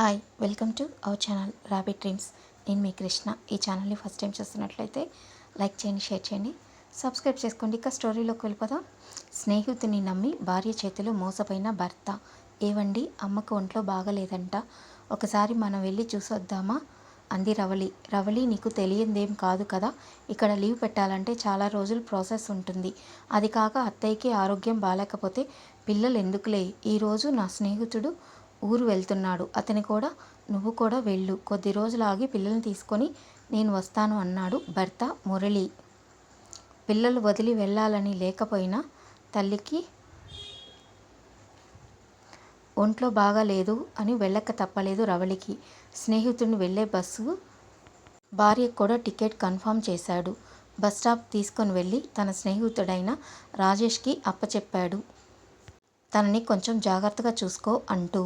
Hi welcome to our channel rabbit dreams నేను మీ కృష్ణ. ఈ ఛానల్ని ఫస్ట్ టైం చూస్తున్నట్లయితే లైక్ చేయండి షేర్ చేయండి. సబ్స్క్రైబ్ చేసుకోండి. ఇక స్టోరీలోకి వెళ్ళిపోదాం. స్నేహితుని నమ్మి భార్య చేతిలో మోసపోయిన భర్త. ఏవండి అమ్మకు ఒంట్లో బాగలేదంట. ఒకసారి మనం వెళ్ళి చూసొద్దామా? అంది రవళి. రవళి నీకు తెలియందేం కాదు కదా? ఇక్కడ లీవ్ పెట్టాలంటే చాలా రోజులు ప్రాసెస్ ఉంటుంది. అది కాక అత్తయ్యకి ఆరోగ్యం బాగాలేకపోతే పిల్లలు ఎందుకులే? ఈరోజు నా స్నేహితుడు ఊరు వెళ్తున్నాడు. అతని కూడా నువ్వు కూడా వెళ్ళు. కొద్ది రోజులు ఆగి పిల్లల్ని తీసుకొని నేను వస్తాను అన్నాడు భర్త మురళి. పిల్లలు వదిలి వెళ్ళాలని లేకపోయినా తల్లికి ఒంట్లో బాగాలేదు అని వెళ్ళక తప్పలేదు రవళికి. స్నేహితుడిని వెళ్ళే బస్సు భార్యకు కూడా టికెట్ కన్ఫర్మ్ చేశాడు. బస్ స్టాప్ తీసుకొని వెళ్ళి తన స్నేహితుడైన రాజేష్కి అప్పచెప్పాడు. తనని కొంచెం జాగ్రత్తగా చూసుకో అంటూ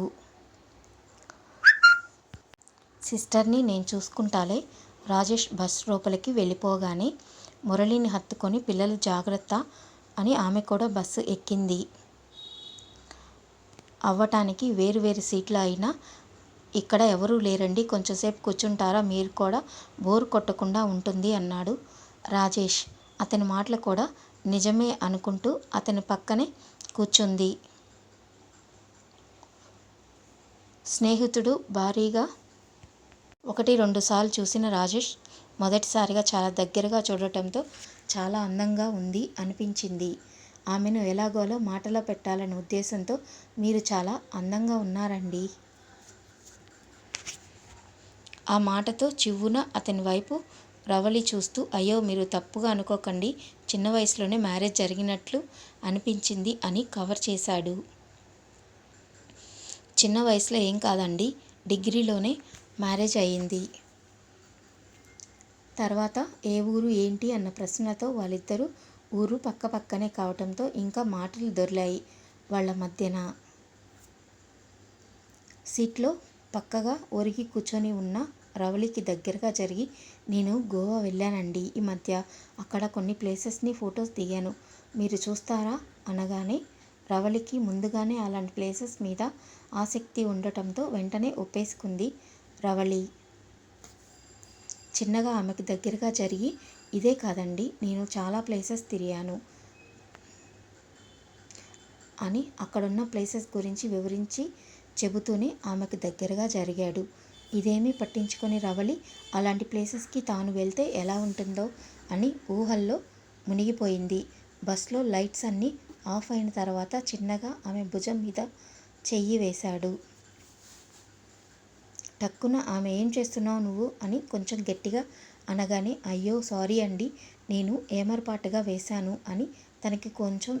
సిస్టర్ని నేను చూసుకుంటాలే. రాజేష్ బస్ లోపలికి వెళ్ళిపోగానే మురళిని హత్తుకొని పిల్లలు జాగ్రత్త అని ఆమె కూడా బస్సు ఎక్కింది. అవ్వటానికి వేరు వేరు సీట్లు అయినా ఇక్కడ ఎవరూ లేరండి. కొంచెంసేపు కూర్చుంటారా? మీరు కూడా బోర్ కొట్టకుండా ఉంటుంది అన్నాడు రాజేష్. అతని మాటలు కూడా నిజమే అనుకుంటూ అతని పక్కనే కూర్చుంది. స్నేహితుడు భారీగా ఒకటి రెండు సార్లు చూసిన రాజేష్ మొదటిసారిగా చాలా దగ్గరగా చూడటంతో చాలా అందంగా ఉంది అనిపించింది. ఆమెను ఎలాగోలో మాటలో పెట్టాలనే ఉద్దేశంతో మీరు చాలా అందంగా ఉన్నారండి. ఆ మాటతో చివ్వున అతని వైపు రవళి చూస్తూ అయ్యో మీరు తప్పుగా అనుకోకండి. చిన్న వయసులోనే మ్యారేజ్ జరిగినట్లు అనిపించింది అని కవర్ చేశాడు. చిన్న వయసులో ఏం కాదండి. డిగ్రీలోనే మ్యారేజ్ అయ్యింది. తర్వాత ఏ ఊరు ఏంటి అన్న ప్రశ్నతో వాళ్ళిద్దరూ ఊరు పక్క పక్కనే కావటంతో ఇంకా మాటలు దొరిలాయి వాళ్ళ మధ్యన. సీట్లో పక్కగా ఒరిగి కూర్చొని ఉన్న రవళికి దగ్గరగా జరిగి నేను గోవా వెళ్ళానండి ఈ మధ్య. అక్కడ కొన్ని ప్లేసెస్ని ఫొటోస్ దిగాను. మీరు చూస్తారా? అనగానే రవళికి ముందుగానే అలాంటి ప్లేసెస్ మీద ఆసక్తి ఉండటంతో వెంటనే ఒప్పేసుకుంది. రవళి. చిన్నగా ఆమెకు దగ్గరగా జరిగి ఇదే కాదండి నేను చాలా ప్లేసెస్ తిరిగాను అని అక్కడున్న ప్లేసెస్ గురించి వివరించి చెబుతూనే ఆమెకు దగ్గరగా జరిగాడు. ఇదేమీ పట్టించుకొని రవలి అలాంటి ప్లేసెస్కి తాను వెళ్తే ఎలా ఉంటుందో అని ఊహల్లో మునిగిపోయింది. బస్లో లైట్స్ అన్నీ ఆఫ్ అయిన తర్వాత చిన్నగా ఆమె భుజం మీద చెయ్యి వేశాడు. టక్కున ఆమె ఏం చేస్తున్నావు నువ్వు అని కొంచెం గట్టిగా అనగానే అయ్యో సారీ అండి నేను ఏమరపాటుగా వేశాను అని తనకి కొంచెం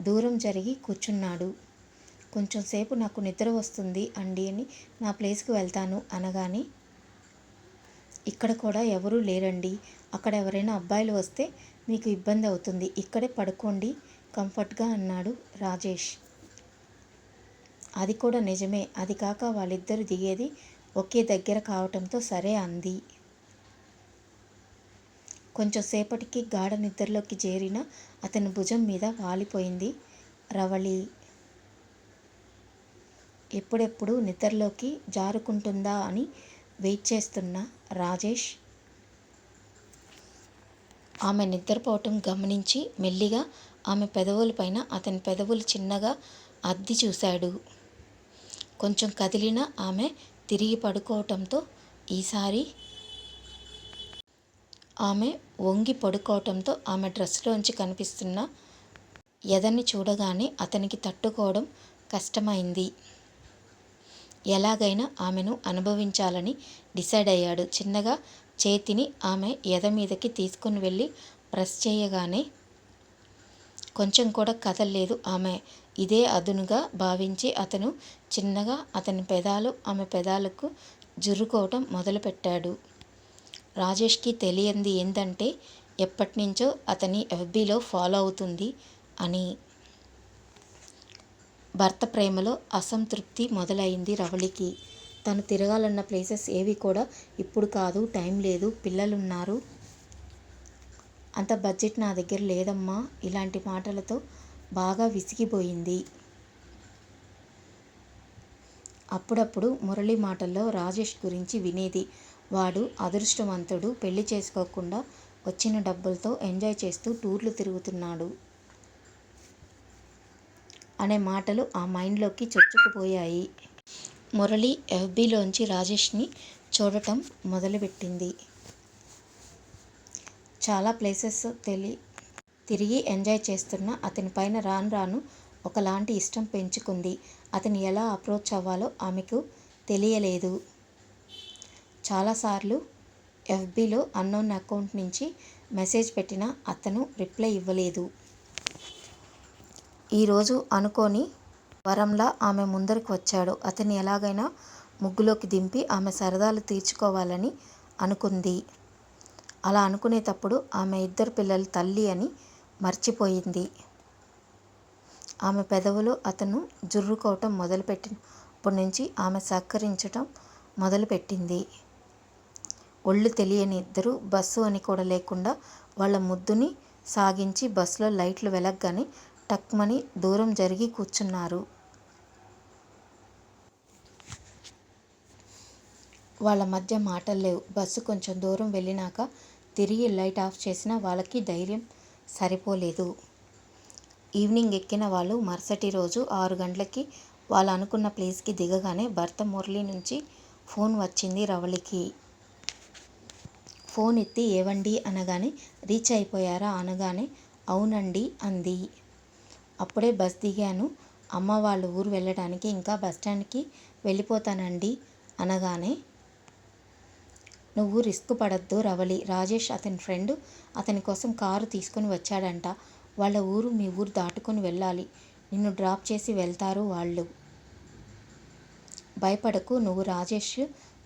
దూరం జరిగి కూర్చున్నాడు. కొంచెం సేపు నాకు నిద్ర వస్తుంది అండి అని నా ప్లేస్కి వెళ్తాను అనగానే ఇక్కడ కూడా ఎవరూ లేరండి. అక్కడ ఎవరైనా అబ్బాయిలు వస్తే మీకు ఇబ్బంది అవుతుంది. ఇక్కడే పడుకోండి కంఫర్ట్గా అన్నాడు రాజేష్. అది కూడా నిజమే. అది కాక వాళ్ళిద్దరు దిగేది ఒకే దగ్గర కావటంతో సరే అంది. కొంచెం సేపటికి గాఢ నిద్రలోకి చేరిన అతని భుజం మీద వాలిపోయింది. రవళి ఎప్పుడెప్పుడు నిద్రలోకి జారుకుంటుందా అని వెయిట్ చేస్తున్న రాజేష్? ఆమె నిద్రపోవటం గమనించి మెల్లిగా ఆమె పెదవులపైన అతని పెదవులు చిన్నగా అద్ది చూశాడు. కొంచెం కదిలిన ఆమె తిరిగి పడుకోవటంతో ఈసారి ఆమె వంగి పడుకోవటంతో ఆమె డ్రెస్లోంచి కనిపిస్తున్న ఎదని చూడగానే అతనికి తట్టుకోవడం కష్టమైంది. ఎలాగైనా ఆమెను అనుభవించాలని డిసైడ్ అయ్యాడు. చిన్నగా చేతిని ఆమె ఎద మీదకి తీసుకుని వెళ్ళి ప్రెస్ చేయగానే కొంచెం కూడా కదలలేదు ఆమె. ఇదే అదునుగా భావించి అతను చిన్నగా అతని పెదాలు ఆమె పెదాలకు జుర్రుకోవటం మొదలుపెట్టాడు. రాజేష్కి తెలియంది ఏంటంటే ఎప్పటినుంచో అతని ఎఫ్బీలో ఫాలో అవుతుంది అని. భర్త ప్రేమలో అసంతృప్తి మొదలైంది రవళికి. తను తిరగాలన్న ప్లేసెస్ ఏవి కూడా ఇప్పుడు కాదు టైం లేదు పిల్లలున్నారు. అంత బడ్జెట్ నా దగ్గర లేదమ్మా ఇలాంటి మాటలతో బాగా విసిగిపోయింది. అప్పుడప్పుడు మురళి మాటల్లో రాజేష్ గురించి వినేది. వాడు అదృష్టవంతుడు పెళ్ళి చేసుకోకుండా వచ్చిన డబ్బులతో ఎంజాయ్ చేస్తూ టూర్లు తిరుగుతున్నాడు. అనే మాటలు ఆ మైండ్లోకి చొచ్చుకుపోయాయి. మురళి ఎఫ్బీలోంచి రాజేష్ని చూడటం మొదలుపెట్టింది. చాలా ప్లేసెస్ తెలి తిరిగి ఎంజాయ్ చేస్తున్న అతని పైన రాను రాను ఒకలాంటి ఇష్టం పెంచుకుంది. అతని ఎలా అప్రోచ్ అవ్వాలో ఆమెకు తెలియలేదు. చాలాసార్లు ఎఫ్బీలో అన్నోన్ అకౌంట్ నుంచి మెసేజ్ పెట్టినా అతను రిప్లై ఇవ్వలేదు. ఈరోజు అనుకోని వరంలా ఆమె ముందరికి వచ్చాడు. అతన్ని ఎలాగైనా ముగ్గులోకి దింపి ఆమె సరదాలు తీర్చుకోవాలని అనుకుంది. అలా అనుకునేటప్పుడు ఆమె ఇద్దరు పిల్లల తల్లి అని మర్చిపోయింది. ఆమె పెదవులు అతను జుర్రుకోవటం మొదలుపెట్టినప్పటి నుంచి ఆమె సహకరించటం మొదలుపెట్టింది. ఒళ్ళు తెలియని ఇద్దరు బస్సు అని కూడా లేకుండా వాళ్ళ ముద్దుని సాగించి బస్సులో లైట్లు వెలగ్గానే టక్మని దూరం జరిగి కూర్చున్నారు. వాళ్ళ మధ్య మాటలు లేవు. బస్సు కొంచెం దూరం వెళ్ళినాక తిరిగి లైట్ ఆఫ్ చేసినా వాళ్ళకి ధైర్యం సరిపోలేదు. ఈవినింగ్ ఎక్కిన వాళ్ళు మరుసటి రోజు ఆరు గంటలకి వాళ్ళు అనుకున్న ప్లేస్కి దిగగానే భర్త మురళి నుంచి ఫోన్ వచ్చింది రవళికి. ఫోన్ ఎత్తి ఏవండి అనగానే రీచ్ అయిపోయారా అనగానే అవునండి అంది. అప్పుడే బస్ దిగాను. అమ్మ వాళ్ళ ఊరు వెళ్ళడానికి ఇంకా బస్ స్టాండ్కి వెళ్ళిపోతానండి అనగానే నువ్వు రిస్క్ పడద్దు రవళి రాజేష్ అతని ఫ్రెండ్. అతని కోసం కారు తీసుకొని వచ్చాడంట. వాళ్ళ ఊరు మీ ఊరు దాటుకొని వెళ్ళాలి. నిన్ను డ్రాప్ చేసి వెళ్తారు వాళ్ళు. భయపడకు. నువ్వు రాజేష్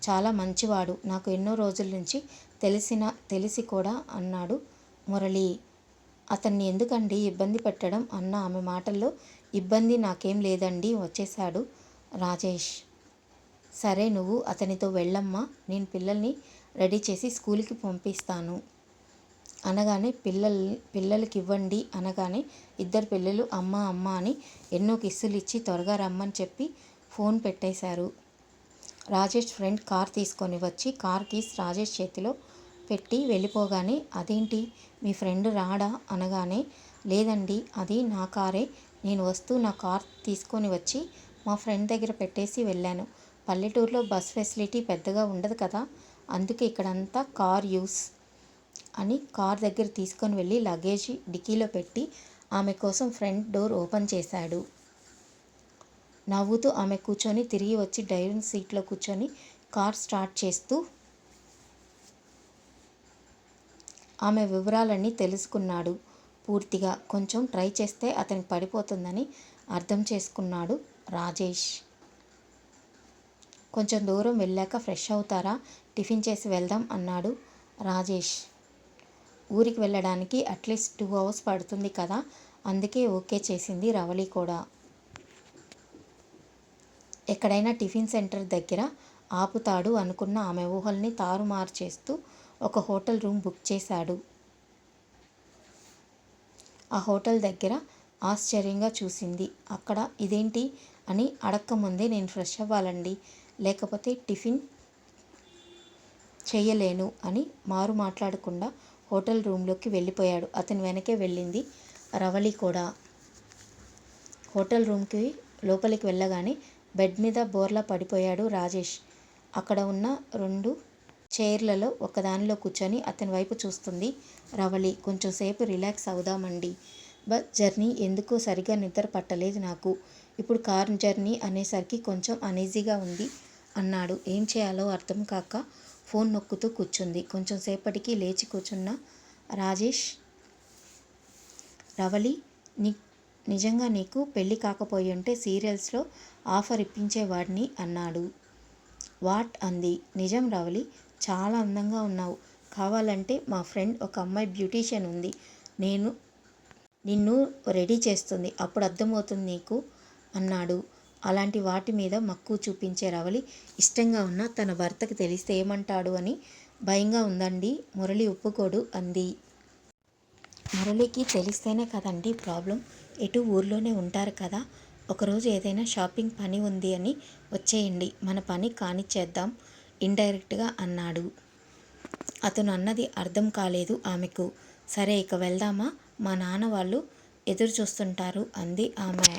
చాలా మంచివాడు. నాకు ఎన్నో రోజుల నుంచి తెలిసిన తెలిసి కూడా అన్నాడు మురళి. అతన్ని ఎందుకండి ఇబ్బంది పెట్టడం అన్న ఆమె మాటల్లో ఇబ్బంది నాకేం లేదండి వచ్చేశాడు రాజేష్. సరే నువ్వు అతనితో వెళ్ళమ్మా. నేను పిల్లల్ని రెడీ చేసి స్కూల్కి పంపిస్తాను. అనగానే పిల్లల్ పిల్లలకి ఇవ్వండి అనగానే ఇద్దరు పిల్లలు అమ్మ అమ్మ అని ఎన్నో కిస్సులు ఇచ్చి త్వరగా రమ్మని చెప్పి ఫోన్ పెట్టేశారు. రాజేష్ ఫ్రెండ్ కార్ తీసుకొని వచ్చి కార్ కీస్ రాజేష్ చేతిలో పెట్టి వెళ్ళిపోగానే అదేంటి? మీ ఫ్రెండ్ రాడా? అనగానే లేదండి అది నా కారే. నేను వస్తూ నా కార్ తీసుకొని వచ్చి మా ఫ్రెండ్ దగ్గర పెట్టేసి వెళ్ళాను. పల్లెటూరులో బస్ ఫెసిలిటీ పెద్దగా ఉండదు కదా. అందుకే ఇక్కడంతా కార్ యూస్ అని కార్ దగ్గర తీసుకొని వెళ్ళి లగేజ్ డిక్కీలో పెట్టి ఆమె కోసం ఫ్రంట్ డోర్ ఓపెన్ చేశాడు. నవ్వుతూ ఆమె కూర్చొని తిరిగి వచ్చి డ్రైవింగ్ సీట్లో కూర్చొని కార్ స్టార్ట్ చేస్తూ ఆమె వివరాలన్నీ తెలుసుకున్నాడు. పూర్తిగా కొంచెం ట్రై చేస్తే అతనికి పడిపోతుందని అర్థం చేసుకున్నాడు రాజేష్. కొంచెం దూరం వెళ్ళాక ఫ్రెష్ అవుతారా? టిఫిన్ చేసి వెళ్దాం అన్నాడు రాజేష్. ఊరికి వెళ్ళడానికి అట్లీస్ట్ టూ అవర్స్ పడుతుంది కదా? అందుకే ఓకే చేసింది రవళి కూడా. ఎక్కడైనా టిఫిన్ సెంటర్ దగ్గర ఆపుతాడు అనుకున్న ఆమె ఊహల్ని తారుమారు చేస్తూ ఒక హోటల్ రూమ్ బుక్ చేశాడు. ఆ హోటల్ దగ్గర ఆశ్చర్యంగా చూసింది. అక్కడ ఇదేంటి అని అడక్కముందే నేను ఫ్రెష్ అవ్వాలండి. లేకపోతే టిఫిన్ చేయలేను అని మారు మాట్లాడకుండా హోటల్ రూమ్లోకి వెళ్ళిపోయాడు. అతని వెనకే వెళ్ళింది రవళి కూడా. హోటల్ రూమ్కి లోపలికి వెళ్ళగానే బెడ్ మీద బోర్లా పడిపోయాడు రాజేష్. అక్కడ ఉన్న రెండు చైర్లలో ఒకదానిలో కూర్చొని అతని వైపు చూస్తుంది రవళి. కొంచెం సేపు రిలాక్స్ అవుదామండి. బస్ జర్నీ ఎందుకో సరిగా నిద్ర పట్టలేదు నాకు. ఇప్పుడు కార్ జర్నీ అనేసరికి కొంచెం అనీజీగా ఉంది. అన్నాడు. ఏం చేయాలో అర్థం కాక ఫోన్ నొక్కుతూ కూర్చుంది. కొంచెం సేపటికి లేచి కూర్చున్న రాజేష్ రవళి నీ నిజంగా నీకు పెళ్ళి కాకపోయి ఉంటే సీరియల్స్లో ఆఫర్ ఇప్పించేవాడిని అన్నాడు. వాట్? అంది. నిజం రవళి చాలా అందంగా ఉన్నావు. కావాలంటే మా ఫ్రెండ్ ఒక అమ్మాయి బ్యూటీషియన్ ఉంది. నేను నిన్ను రెడీ చేస్తుంది. అప్పుడు అర్థమవుతుంది నీకు అన్నాడు. అలాంటి వాటి మీద మక్కువ చూపించే రవలి ఇష్టంగా ఉన్న తన భర్తకు తెలిస్తే ఏమంటాడు అని భయంగా ఉందండి. మురళి ఒప్పుకోడు అంది. మురళికి తెలిస్తేనే కదండి ప్రాబ్లం. ఎటు ఊర్లోనే ఉంటారు కదా. ఒకరోజు ఏదైనా షాపింగ్ పని ఉంది అని వచ్చేయండి. మన పని కానిచ్చేద్దాం ఇండైరెక్ట్గా అన్నాడు. అతను అన్నది అర్థం కాలేదు ఆమెకు. సరే ఇక వెళ్దామా? మా నాన్న వాళ్ళు ఎదురు చూస్తుంటారు అంది ఆమె.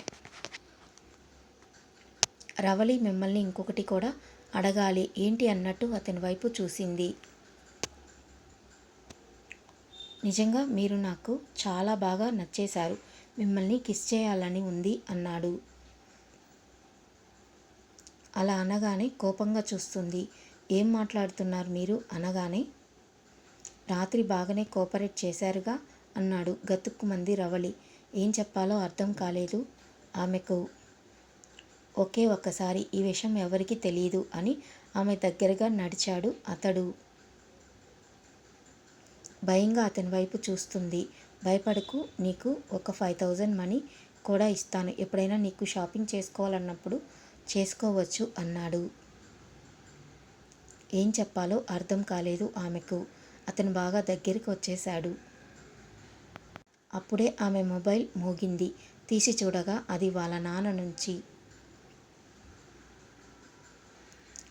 రవళి మిమ్మల్ని ఇంకొకటి కూడా అడగాలి. ఏంటి అన్నట్టు అతని వైపు చూసింది. నిజంగా మీరు నాకు చాలా బాగా నచ్చేశారు. మిమ్మల్ని కిస్ చేయాలని ఉంది అన్నాడు. అలా అనగానే కోపంగా చూస్తుంది. ఏం మాట్లాడుతున్నారు మీరు? అనగానే రాత్రి బాగానే కోఆపరేట్ చేశారుగా అన్నాడు గతుక్కుమంది రవళి ఏం చెప్పాలో అర్థం కాలేదు. ఆమెకు ఒకే ఒక్కసారి ఈ విషయం ఎవరికీ తెలియదు అని ఆమె దగ్గరగా నడిచాడు అతడు. భయంగా అతని వైపు చూస్తుంది. భయపడకు నీకు ఒక ఫైవ్ థౌజండ్ మనీ కూడా ఇస్తాను. ఎప్పుడైనా నీకు షాపింగ్ చేసుకోవాలన్నప్పుడు చేసుకోవచ్చు అన్నాడు. ఏం చెప్పాలో అర్థం కాలేదు ఆమెకు. అతను బాగా దగ్గరికి వచ్చేశాడు. అప్పుడే ఆమె మొబైల్ మోగింది. తీసి చూడగా అది వాళ్ళ నాన్న నుంచి.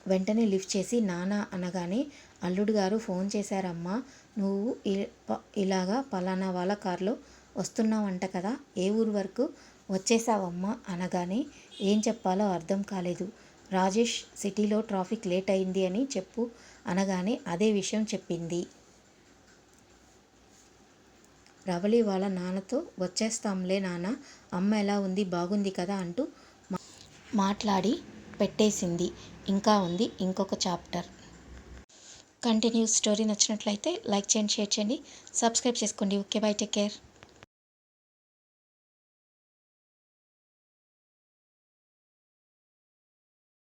వెంటనే లిఫ్ట్ చేసి నాన్న అనగానే అల్లుడు గారు ఫోన్ చేశారమ్మా నువ్వు ఇ- ప- ఇలాగా పలానా వాళ్ళ కారులో వస్తున్నావంట కదా ఏ ఊరు వరకు వచ్చేసావమ్మా అనగానే ఏం చెప్పాలో అర్థం కాలేదు. రాజేష్ సిటీలో ట్రాఫిక్ లేట్ అయింది అని చెప్పు అనగానే అదే విషయం చెప్పింది. రవళి వాళ్ళ నాన్నతో వచ్చేస్తాంలే నాన్న అమ్మ ఎలా ఉంది బాగుంది కదా అంటూ మా- మాట్లాడి పెట్టేసింది. ఇంకా ఉంది ఇంకొక చాప్టర్. కంటిన్యూ స్టోరీ నచ్చినట్లయితే లైక్ చేయండి షేర్ చేయండి. సబ్స్క్రైబ్ చేసుకోండి. Okay bye take care.